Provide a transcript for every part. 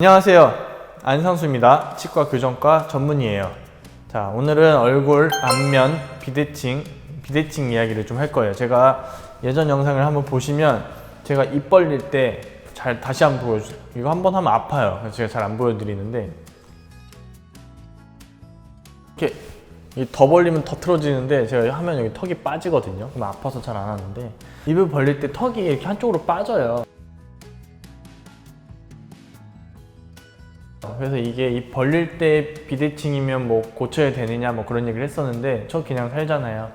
안녕하세요. 안상수입니다. 치과 교정과 전문의예요. 자, 오늘은 얼굴, 안면, 비대칭, 비대칭 이야기를 좀 할 거예요. 제가 예전 영상을 한번 보시면 제가 입 벌릴 때 잘 다시 한번 보여주세요. 이거 한번 하면 아파요. 그래서 제가 잘 안 보여드리는데 이렇게 이더 벌리면 더 틀어지는데 제가 하면 여기 턱이 빠지거든요. 그럼 아파서 잘 안 하는데 입을 벌릴 때 턱이 이렇게 한쪽으로 빠져요. 그래서 이게 입 벌릴 때 비대칭이면 뭐 고쳐야 되느냐 뭐 그런 얘기를 했었는데 저 그냥 살잖아요.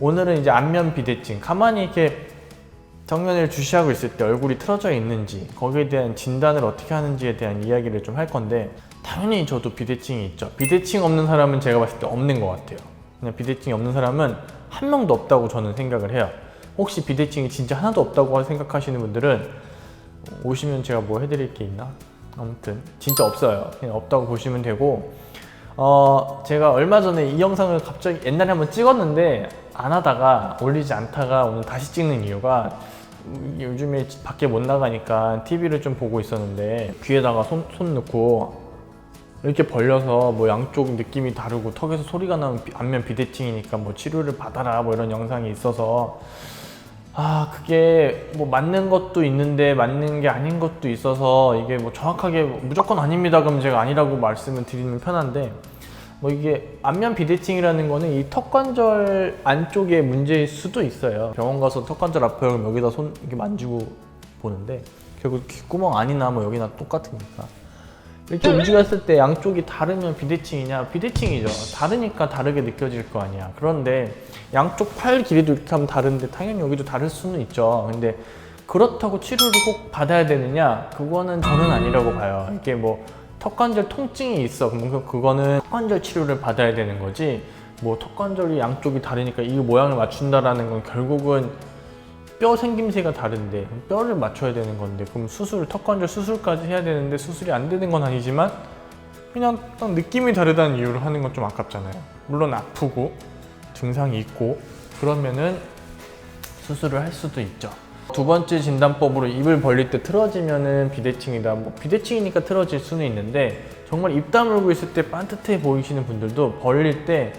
오늘은 이제 안면 비대칭 가만히 이렇게 정면을 주시하고 있을 때 얼굴이 틀어져 있는지 거기에 대한 진단을 어떻게 하는지에 대한 이야기를 좀 할 건데 당연히 저도 비대칭이 있죠. 비대칭 없는 사람은 제가 봤을 때 없는 것 같아요. 그냥 비대칭이 없는 사람은 한 명도 없다고 저는 생각을 해요. 혹시 비대칭이 진짜 하나도 없다고 생각하시는 분들은 오시면 제가 뭐 해드릴 게 있나? 아무튼 진짜 없어요. 그냥 없다고 보시면 되고 어 제가 얼마 전에 이 영상을 갑자기 옛날에 한번 찍었는데 안 하다가 올리지 않다가 오늘 다시 찍는 이유가 요즘에 밖에 못 나가니까 TV를 좀 보고 있었는데 귀에다가 손, 손 넣고 이렇게 벌려서 뭐 양쪽 느낌이 다르고 턱에서 소리가 나면 비- 안면 비대칭이니까 뭐 치료를 받아라 뭐 이런 영상이 있어서 아 그게 뭐 맞는 것도 있는데 맞는 게 아닌 것도 있어서 이게 뭐 정확하게 무조건 아닙니다. 그럼 제가 아니라고 말씀을 드리면 편한데 뭐 이게 안면 비대칭이라는 거는 이 턱관절 안쪽에 문제일 수도 있어요. 병원 가서 턱관절 아파요. 여기다 손 이렇게 만지고 보는데 결국 귓구멍 안이나 뭐 여기나 똑같으니까 이렇게 움직였을 때 양쪽이 다르면 비대칭이냐? 비대칭이죠. 다르니까 다르게 느껴질 거 아니야. 그런데 양쪽 팔 길이도 이렇게 하면 다른데 당연히 여기도 다를 수는 있죠. 근데 그렇다고 치료를 꼭 받아야 되느냐? 그거는 저는 아니라고 봐요. 이게 뭐 턱관절 통증이 있어. 그럼 그거는 턱관절 치료를 받아야 되는 거지. 뭐 턱관절이 양쪽이 다르니까 이 모양을 맞춘다라는 건 결국은 뼈 생김새가 다른데 뼈를 맞춰야 되는 건데 그럼 수술 턱 관절 수술까지 해야 되는데 수술이 안 되는 건 아니지만 그냥 딱 느낌이 다르다는 이유로 하는 건 좀 아깝잖아요. 물론 아프고 증상이 있고 그러면은 수술을 할 수도 있죠. 두 번째 진단법으로 입을 벌릴 때 틀어지면은 비대칭이다. 뭐 비대칭이니까 틀어질 수는 있는데 정말 입 다물고 있을 때 반듯해 보이시는 분들도 벌릴 때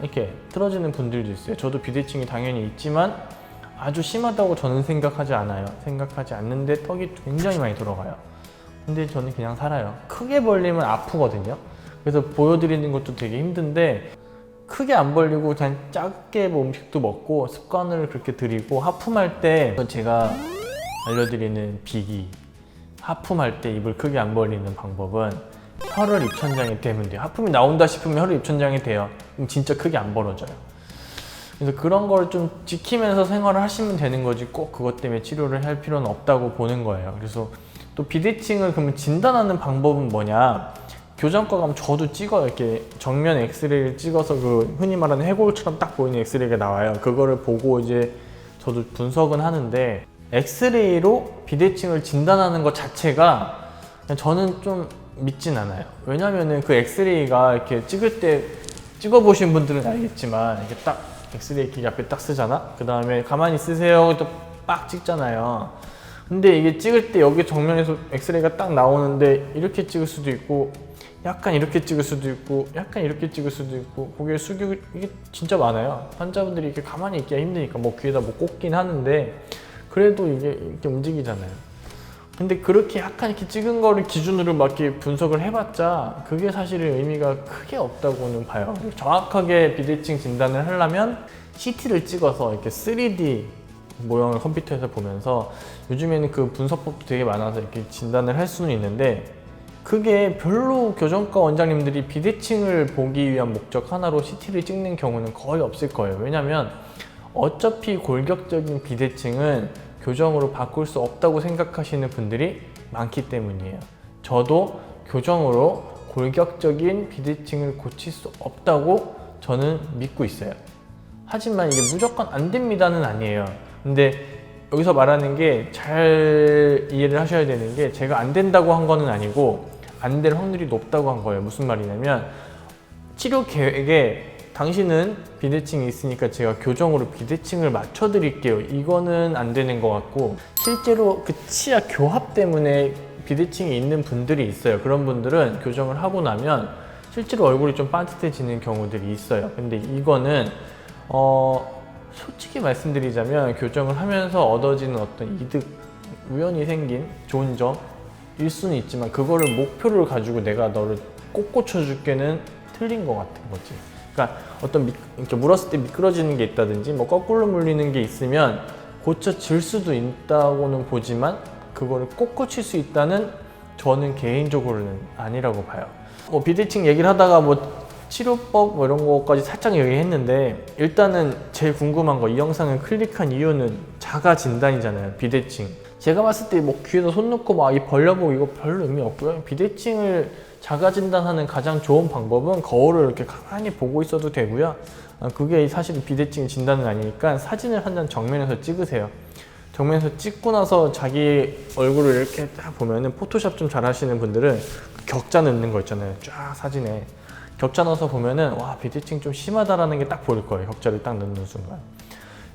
이렇게 틀어지는 분들도 있어요. 저도 비대칭이 당연히 있지만 아주 심하다고 저는 생각하지 않아요. 생각하지 않는데 턱이 굉장히 많이 들어가요. 근데 저는 그냥 살아요. 크게 벌리면 아프거든요. 그래서 보여드리는 것도 되게 힘든데 크게 안 벌리고 그냥 작게 뭐 음식도 먹고 습관을 그렇게 들이고 하품할 때 제가 알려드리는 비기 하품할 때 입을 크게 안 벌리는 방법은 혀를 입천장에 대면 돼요. 하품이 나온다 싶으면 혀를 입천장에 대요. 그럼 진짜 크게 안 벌어져요. 그래서 그런 걸 좀 지키면서 생활을 하시면 되는 거지 꼭 그것 때문에 치료를 할 필요는 없다고 보는 거예요. 그래서 또 비대칭을 그러면 진단하는 방법은 뭐냐? 교정과 가면 저도 찍어요. 이렇게 정면 엑스레이를 찍어서 그 흔히 말하는 해골처럼 딱 보이는 엑스레이가 나와요. 그거를 보고 이제 저도 분석은 하는데 엑스레이로 비대칭을 진단하는 것 자체가 저는 좀 믿진 않아요. 왜냐면은 그 엑스레이가 이렇게 찍을 때 찍어보신 분들은 알겠지만 이렇게 딱 엑스레이 기 앞에 딱 쓰잖아? 그 다음에 가만히 쓰세요. 또 빡 찍잖아요. 근데 이게 찍을 때 여기 정면에서 엑스레이가 딱 나오는데 이렇게 찍을 수도 있고 약간 이렇게 찍을 수도 있고 약간 이렇게 찍을 수도 있고 고개를 숙이고 이게 진짜 많아요. 환자분들이 이렇게 가만히 있기가 힘드니까 뭐 귀에다 뭐 꽂긴 하는데 그래도 이게 이렇게 움직이잖아요. 근데 그렇게 약간 이렇게 찍은 거를 기준으로 막 이렇게 분석을 해봤자 그게 사실은 의미가 크게 없다고는 봐요. 정확하게 비대칭 진단을 하려면 CT를 찍어서 이렇게 3D 모형을 컴퓨터에서 보면서 요즘에는 그 분석법도 되게 많아서 이렇게 진단을 할 수는 있는데 그게 별로 교정과 원장님들이 비대칭을 보기 위한 목적 하나로 CT를 찍는 경우는 거의 없을 거예요. 왜냐면 어차피 골격적인 비대칭은 교정으로 바꿀 수 없다고 생각하시는 분들이 많기 때문이에요. 저도 교정으로 골격적인 비대칭을 고칠 수 없다고 저는 믿고 있어요. 하지만 이게 무조건 안 됩니다는 아니에요. 근데 여기서 말하는 게 잘 이해를 하셔야 되는 게 제가 안 된다고 한 거는 아니고 안 될 확률이 높다고 한 거예요. 무슨 말이냐면 치료 계획에 당신은 비대칭이 있으니까 제가 교정으로 비대칭을 맞춰 드릴게요. 이거는 안 되는 것 같고 실제로 그 치아 교합 때문에 비대칭이 있는 분들이 있어요. 그런 분들은 교정을 하고 나면 실제로 얼굴이 좀 빠듯해지는 경우들이 있어요. 근데 이거는 어 솔직히 말씀드리자면 교정을 하면서 얻어지는 어떤 이득, 우연히 생긴 좋은 점일 수는 있지만 그거를 목표를 가지고 내가 너를 꼭 고쳐줄게는 틀린 것 같은 거지. 그러니까 어떤 미, 이렇게 물었을 때 미끄러지는 게 있다든지 뭐 거꾸로 물리는 게 있으면 고쳐질 수도 있다고는 보지만 그거를 꼭 고칠 수 있다는 저는 개인적으로는 아니라고 봐요. 뭐 비대칭 얘기를 하다가 뭐 치료법 뭐 이런 거까지 살짝 얘기했는데 일단은 제일 궁금한 거 이 영상을 클릭한 이유는 자가 진단이잖아요. 비대칭. 제가 봤을 때 뭐 귀에다 손 넣고 막 이 벌려보고 이거 별로 의미 없고요. 비대칭을 자가 진단하는 가장 좋은 방법은 거울을 이렇게 가만히 보고 있어도 되고요. 아, 그게 사실 비대칭 진단은 아니니까 사진을 한 장 정면에서 찍으세요. 정면에서 찍고 나서 자기 얼굴을 이렇게 딱 보면은 포토샵 좀 잘하시는 분들은 그 격자 넣는 거 있잖아요. 쫙 사진에 격자 넣어서 보면은 와 비대칭 좀 심하다라는 게 딱 보일 거예요. 격자를 딱 넣는 순간.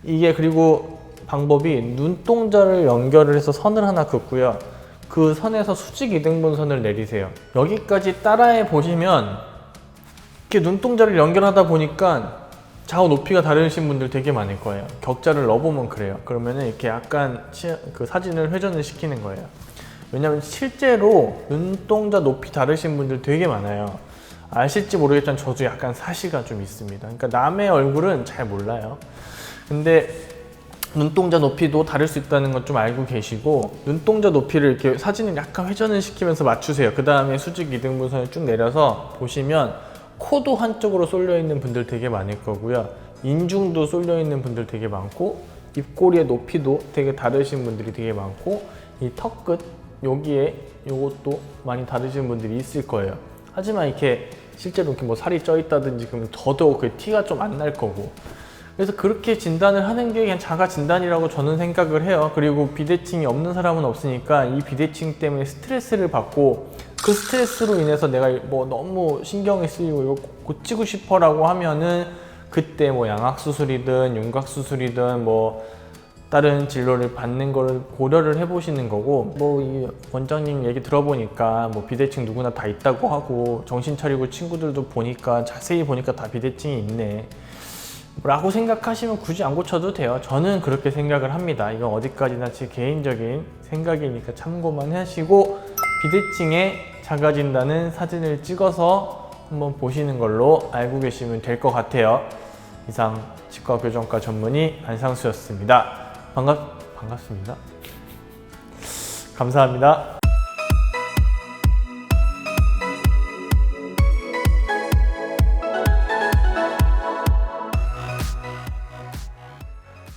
이게 그리고 방법이 눈동자를 연결을 해서 선을 하나 긋고요. 그 선에서 수직 이등분선을 내리세요. 여기까지 따라해 보시면 이렇게 눈동자를 연결하다 보니까 좌우 높이가 다르신 분들 되게 많을 거예요. 격자를 넣어보면 그래요. 그러면은 이렇게 약간 치- 그 사진을 회전을 시키는 거예요. 왜냐면 실제로 눈동자 높이 다르신 분들 되게 많아요. 아실지 모르겠지만 저도 약간 사시가 좀 있습니다. 그러니까 남의 얼굴은 잘 몰라요. 근데 눈동자 높이도 다를 수 있다는 건 좀 알고 계시고 눈동자 높이를 이렇게 사진을 약간 회전을 시키면서 맞추세요. 그 다음에 수직 이등분선을 쭉 내려서 보시면 코도 한쪽으로 쏠려 있는 분들 되게 많을 거고요. 인중도 쏠려 있는 분들 되게 많고 입꼬리의 높이도 되게 다르신 분들이 되게 많고 이 턱 끝 여기에 요것도 많이 다르신 분들이 있을 거예요. 하지만 이렇게 실제로 이렇게 뭐 살이 쪄 있다든지 그러면 더더욱 그 티가 좀 안 날 거고 그래서 그렇게 진단을 하는 게 그냥 자가 진단이라고 저는 생각을 해요. 그리고 비대칭이 없는 사람은 없으니까 이 비대칭 때문에 스트레스를 받고 그 스트레스로 인해서 내가 뭐 너무 신경이 쓰이고 이거 고치고 싶어라고 하면은 그때 뭐 양악 수술이든 윤곽 수술이든 뭐 다른 진료를 받는 거를 고려를 해보시는 거고 뭐 이 원장님 얘기 들어보니까 뭐 비대칭 누구나 다 있다고 하고 정신 차리고 친구들도 보니까 자세히 보니까 다 비대칭이 있네 라고 생각하시면 굳이 안 고쳐도 돼요. 저는 그렇게 생각을 합니다. 이건 어디까지나 제 개인적인 생각이니까 참고만 하시고 비대칭에 작아진다는 사진을 찍어서 한번 보시는 걸로 알고 계시면 될 것 같아요. 이상 치과 교정과 전문의 안상수였습니다. 반갑 반갑습니다. 감사합니다.